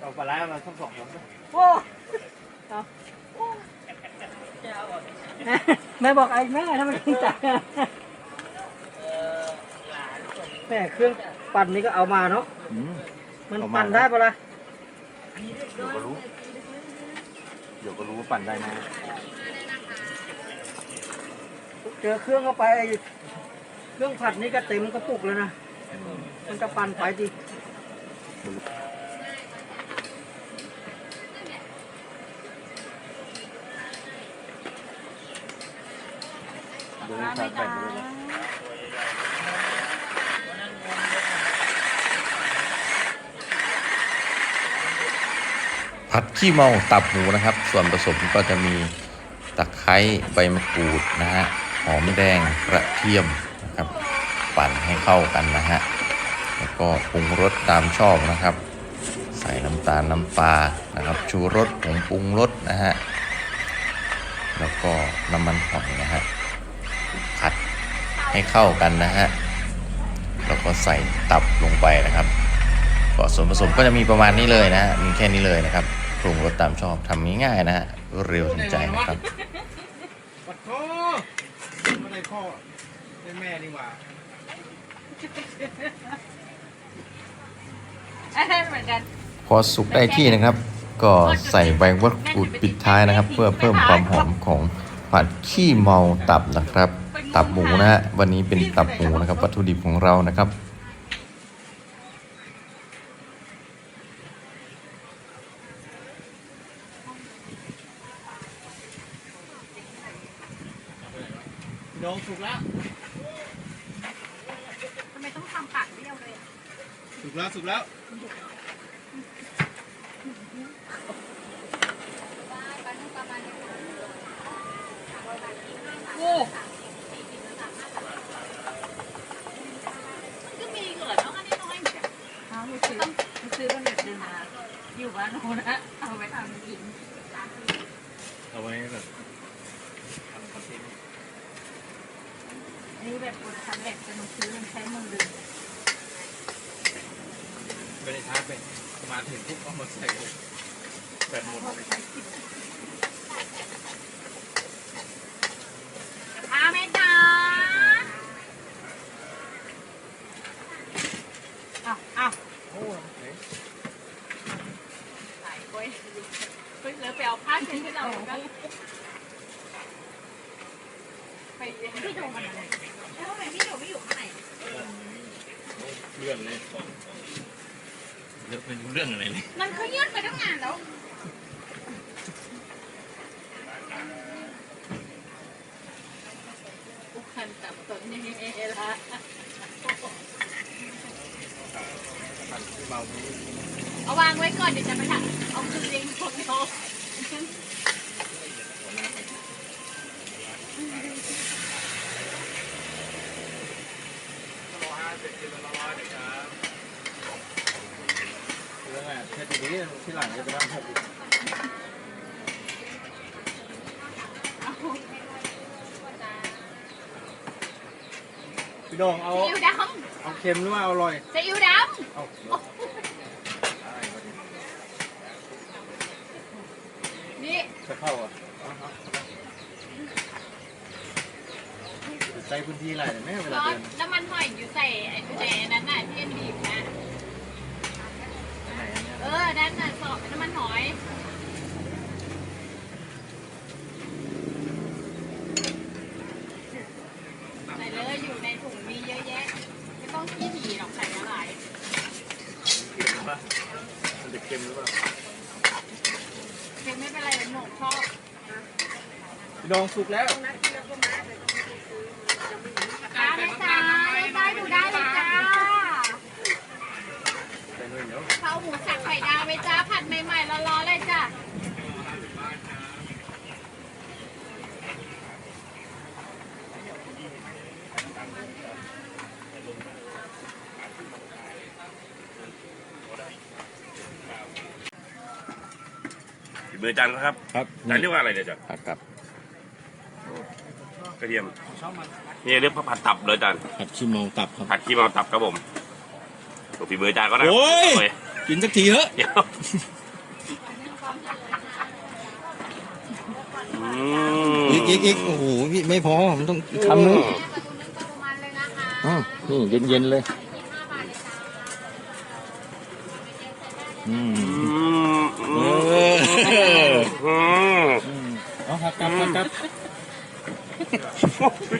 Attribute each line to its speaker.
Speaker 1: เอาปลาร้ามาทั้งสองคน
Speaker 2: โอ้เอาแม่บอกไอ้แม่ทำไมถึงจัดแม่เครื่องปั่นนี่ก็เอามาเนาะมันปั่นได้ปะล่ะ
Speaker 1: เดี๋ยวก็รู้เดี๋ยวก็รู้ว่าปั่นได้ไหม
Speaker 2: เจอเครื่องเข้าไป เครื่องผัดนี่ก็เต็มกระปุกเลยนะ มันจะปั่นไปดิ
Speaker 1: เดี๋ยวจะแบ่งไปเลย
Speaker 3: ผัดขี้เมาตับหมูนะครับ ส่วนผสมก็จะมีตะไคร้ใบมะกรูดนะฮะหอมแดงกระเทียมนะครับ ปั่นให้เข้ากันนะฮะแล้วก็ปรุงรสตามชอบนะครับ ใส่น้ำตาลน้ำปลานะครับ ชูรสผงปรุงรสนะฮะแล้วก็น้ำมันหอยนะฮะผัด ให้เข้ากันนะฮะแล้วก็ใส่ตับลงไปนะครับก็ส่วนผสมก็จะมีประมาณนี้เลยนะฮะมีแค่นี้เลยนะครับปรุงรสตามชอบทำง่ายๆนะฮะรวดเร็วทันใจนะครับ
Speaker 1: ปัดโทไม่ได้พ่อได้แม่นี่หว่า
Speaker 4: เหมือนกัน
Speaker 3: พอสุกได้ที่นะครับ ก็ใส่ใบมะกรูดปิดท้ายนะครับ เพื่อเพิ่มความหอมของผัดขี้เมาตับนะครับ ตับหมูนะฮะวันนี้เป็นตับหมูนะครับ วัตถุดิบของเรานะครับ
Speaker 1: พี่น้องสุกแล้ว
Speaker 4: ทำไมต้องทำปากเบี้ยวเลยอะ
Speaker 1: สุกแล้ว สุกแล้ว
Speaker 4: โอ้ก็มีเหรอเนาะอันนี้น้อยเหมือนกันเอาไปซื้อไปซื้อเป็นแบบนึงมา อยู่บ้านโน้นนะเอาไว้ทำกิน
Speaker 1: เอาไว้แบบทำคอนเทนต์
Speaker 4: อันนี้แบบคนทำแบบจะมาซื้อมันใช้มือดึง
Speaker 1: ไม่ได้ชาร์จไปมาถึงปุ๊บเอามาใส่เลยแบบหมดเลย
Speaker 4: อาแม่จ๋าอ้าวอ้าว
Speaker 1: โอ้เฮ้ย
Speaker 4: ไหนเว้ยเฮ้ยแล้วไปเอาผ้าเช็ดให้เรากันไป พี่โดมันอะไรแล้วทำไมพี่โดไม่อยู่ข้างใน
Speaker 1: เลื่อนเลยเลื่อนเป็นเรื่องอะไรเลย
Speaker 4: มันเขายื่นไปตั้งนานแล้วอุคันจับตนนี่ละ
Speaker 1: ปั่นที่เมานี้
Speaker 4: เอาวางไว้ก่อนเดี๋ยวจะไปถักเอาคืนเองคนเดียว
Speaker 1: เรื่องอะไรแค่ทีนี้ที่หลังจะไปนั่งหกอีกพี่น้องเอา
Speaker 4: ซีอิ๊วด
Speaker 1: เอาเค็มหรือว่าเอาอร่อยำ
Speaker 4: ซีอิ๊วด
Speaker 1: เอาำ
Speaker 4: นี่
Speaker 1: จะเข้าอะใช้พื้นที่อะไรเนี่ยแม่เวลา
Speaker 4: อ
Speaker 1: เดิน
Speaker 4: น้ำมันหอยอยู่ใส่ไอ้กุญแจนั้นน่ะที่เอ็นบีบนะ
Speaker 1: ไหนอันเนี้ย
Speaker 4: เออด้านน่ะซอสน้ำมันหอยใส่เลยอยู่ในถุงมีเยอะแยะ ไม่ต้องขี้หนีหรอกใส่อะไร
Speaker 1: เค็มหรือเปล่ามันจะ เค็มหรือเปล่า
Speaker 4: เค็มไม่เป็นไรหนูชอบ
Speaker 1: พี่น้องสุกแล้ว
Speaker 4: จ้าแม่จ้าได้ดูได้เลยจ้า
Speaker 1: ใส่หน่อยเดี๋ยว
Speaker 4: ข้าวหมูสับไข่ดาวไหมจ้าผัดใหม่ๆร้อนๆเลยจ้า
Speaker 5: ฝี มือจันครับ
Speaker 3: ครับ
Speaker 5: จันเรียกว่าอะไรเนี่ยจัน
Speaker 3: ผัดกับ
Speaker 5: กระเทียมนี่เรียกว่าผัดตับเลยจัน
Speaker 3: ผัดขี้เมาตับครับ
Speaker 5: ผัดขี้เมาตับครับผมตัวฝีมือจันก็ได้
Speaker 3: โอ้ย
Speaker 5: โอ้ย
Speaker 1: กินสักทีเถอะ
Speaker 5: เดี๋ยวอืม
Speaker 1: อีกอีกอีกโอ้โหพี่ไม่พอมันต้องอีกคำนึงอ๋อนี่เย็นเย็นๆเลย อืม
Speaker 5: อื
Speaker 1: เอ
Speaker 5: ม
Speaker 1: อ
Speaker 5: อื